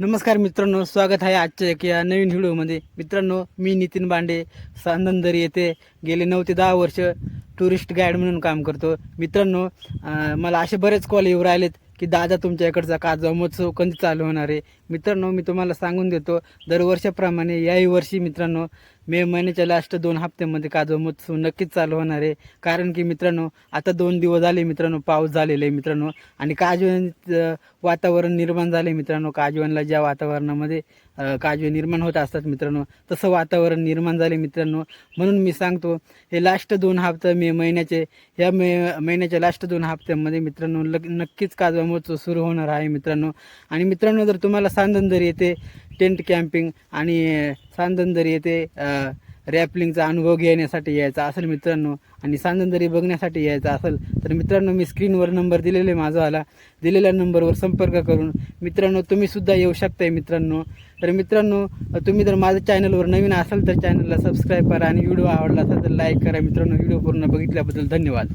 नमस्कार मित्रांनो स्वागत आहे आजच्या एक या नवीन व्हिडिओमध्ये. मित्रांनो मी नितीन बांडे सांदनदरी येथे गेले नऊ ते दहा वर्ष टुरिस्ट गाईड म्हणून काम करतो. मित्रांनो मला असे बरेच कॉल येऊ राहिलेत की दादा तुमच्या इकडचा काजवा महोत्सव कधी चालू होणार आहे? मित्रांनो मी तुम्हाला सांगून देतो दरवर्षाप्रमाणे याही वर्षी मित्रांनो मे महिन्याच्या लास्ट दोन हप्त्यामध्ये काजवा महोत्सव नक्कीच चालू होणार आहे. कारण की मित्रांनो आता दोन दिवस झाले मित्रांनो पाऊस झालेला आहे मित्रांनो. आणि काजव्याचं वातावरण निर्माण झाले मित्रांनो. काजव्यांना ज्या वातावरणामध्ये काजवे निर्माण होत असतात मित्रांनो तसं वातावरण निर्माण झाले मित्रांनो. म्हणून मी सांगतो हे लास्ट दोन हप्ते मे महिन्याचे या मे महिन्याच्या लास्ट दोन हप्त्यामध्ये मित्रांनो लग नक्कीच काजवा महोत्सव सुरू होणार आहे मित्रांनो. आणि मित्रांनो जर तुम्हाला सांदनदरी येथे टेंट कॅम्पिंग आणि सांदनदरी येथे रॅपलिंगचा अनुभव घेण्यासाठी यायचा असेल मित्रांनो आणि सांदनदरी बघण्यासाठी यायचा असेल तर मित्रांनो मी स्क्रीनवर नंबर दिलेले आला दिलेल्या नंबरवर संपर्क करून मित्रांनो तुम्ही सुद्धा येऊ शकताय मित्रांनो. तर मित्रांनो तुम्ही जर माझ्या चॅनलवर नवीन असाल तर चॅनलला सबस्क्राईब करा आणि व्हिडिओ आवडला असेल तर लाईक करा मित्रांनो. व्हिडिओ पूर्ण बघितल्याबद्दल धन्यवाद.